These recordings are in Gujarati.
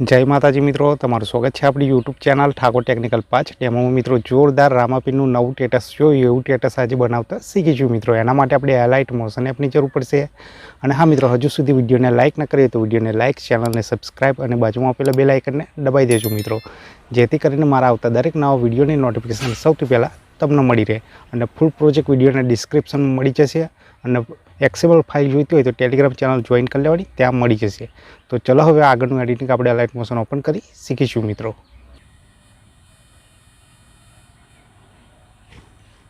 જય માતાજી મિત્રો, તમારું સ્વાગત છે આપણી યુટ્યુબ ચેનલ ઠાકોર ટેકનિકલ પાંચ એમાં હું મિત્રો જોરદાર રામાપીરનું નવું ટેટસ જોયું, એવું ટેટસ આજે બનાવતા શીખીશું મિત્રો. એના માટે આપણે એલાઇટ મોશન એપની જરૂર પડશે. અને હા મિત્રો, હજુ સુધી વિડીયોને લાઇક ન કરીએ તો વિડીયોને લાઇક ચેનલને સબસ્ક્રાઇબ અને બાજુમાં આપેલા બે લાઇકનને દબાઈ દેજો મિત્રો. જેથી કરીને મારા આવતા દરેક નવા વિડીયોની નોટિફિકેશન સૌથી પહેલાં તમને મળી રહે. અને ફૂલ પ્રોજેક્ટ વિડીયોના ડિસ્ક્રિપ્શનમાં મળી જશે. અને એક્સેબલ ફાઇલ જોઈતી હોય તો ટેલિગ્રામ ચેનલ જોઈન કરી લેવાની, ત્યાં મળી જશે. તો ચલો હવે આગળનું એડિટિંગ આપણે અલાઇટ મોશન ઓપન કરી શીખીશું મિત્રો.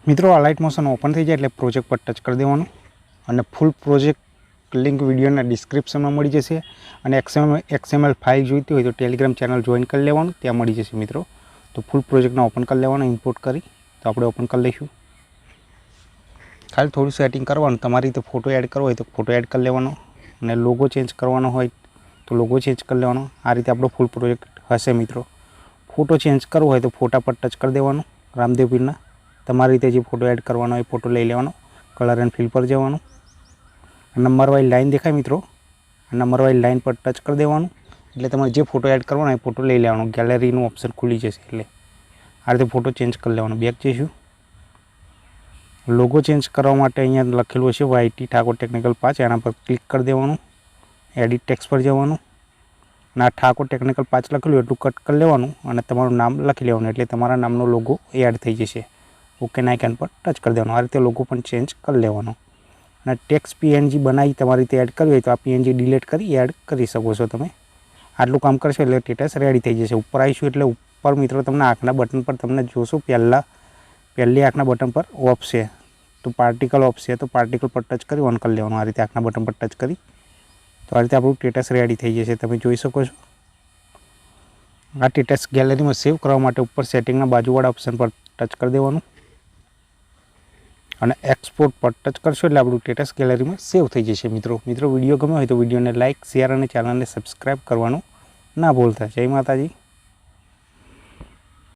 મિત્રો અલાઇટ મોશન ઓપન થઈ જાય એટલે પ્રોજેક્ટ પર ટચ કરી દેવાનું અને ફૂલ પ્રોજેક્ટ લિંક વિડીયોના ડિસ્ક્રિપ્શનમાં મળી જશે અને એક્સએમએલ એક્સએમએલ ફાઇલ જોઈતી હોય તો ટેલિગ્રામ ચેનલ જોઈન કરી લેવાનું, ત્યાં મળી જશે મિત્રો. તો ફૂલ પ્રોજેક્ટને ઓપન કરી લેવાનું ઇમ્પોર્ટ કરી, તો આપણે ઓપન કરી લઈશું. ખાલી થોડું સેટિંગ કરવાનું, તમારી રીતે ફોટો એડ કરવો હોય તો ફોટો એડ કરી લેવાનો અને લોગો ચેન્જ કરવાનો હોય તો લોગો ચેન્જ કરી લેવાનો. આ રીતે આપણો ફૂલ પ્રોજેક્ટ હશે મિત્રો. ફોટો ચેન્જ કરવો હોય તો ફોટા પર ટચ કરી દેવાનો, રામદેવ પીરના. તમારી રીતે જે ફોટો એડ કરવાનો હોય ફોટો લઈ લેવાનો કલર એન્ડ ફિલ પર જવાનું. નંબર વાઇઝ લાઇન દેખાય મિત્રો? નંબર વાઇઝ લાઇન પર ટચ કરી દેવાનું. એટલે તમારે જે ફોટો એડ કરવાનો એ ફોટો લઈ લેવાનો. ગેલેરીનું ઓપ્શન ખુલી જશે એટલે. આ રીતે ફોટો ચેન્જ કરી લેવાનો. બેક જઈશું. લોગો ચેન્જ કરવા માટે અહીંયા લખેલું હશે વાયટી ઠાકોર ટેકનિકલ પાંચ એના પર ક્લિક કરી દેવાનું. એડિટ ટેક્સ પર જવાનું. ના ઠાકોર ટેકનિકલ પાંચ લખેલું એટલું કટ કરી લેવાનું અને તમારું નામ લખી લેવાનું. એટલે તમારા નામનો લોગો એડ થઈ જશે. ઓકે નાઇકન પર ટચ કરી દેવાનું. આ રીતે લોગો પણ ચેન્જ કરી લેવાનો. અને ટેક્સ પીએનજી બનાવી તમારી રીતે એડ કરવી હોય તો આ પીએનજી ડિલીટ કરી એડ કરી શકો છો તમે. આટલું કામ કરશો એટલે સ્ટેટસ રેડી થઈ જશે. ઉપર આવીશું એટલે ઉપર મિત્રો તમને આંખના બટન પર તમને જોશો પહેલાં પહેલી આંખના બટન પર ઓફ છે. તો પાર્ટિકલ ઓફ છે, તો પાર્ટિકલ પર ટચ કરી ઓન કરી લેવાનું. આ રીતે આંખના બટન પર ટચ કરી. તો આ રીતે આપણું સ્ટેટસ રેડી થઈ જશે. તમે જોઈ શકો છો. આ સ્ટેટસ ગેલેરીમાં સેવ કરવા માટે ઉપર સેટિંગના બાજુવાળા ઓપ્શન પર ટચ કરી દેવાનું. અને એક્સપોર્ટ પર ટચ કરશો એટલે આપણું સ્ટેટસ ગેલેરીમાં સેવ થઈ જશે, મિત્રો. મિત્રો, વીડિયો ગમ્યો હોય તો વિડીયોને લાઇક શેર અને ચેનલને સબસ્ક્રાઈબ કરવાનું ના ભૂલતા. જય માતાજી.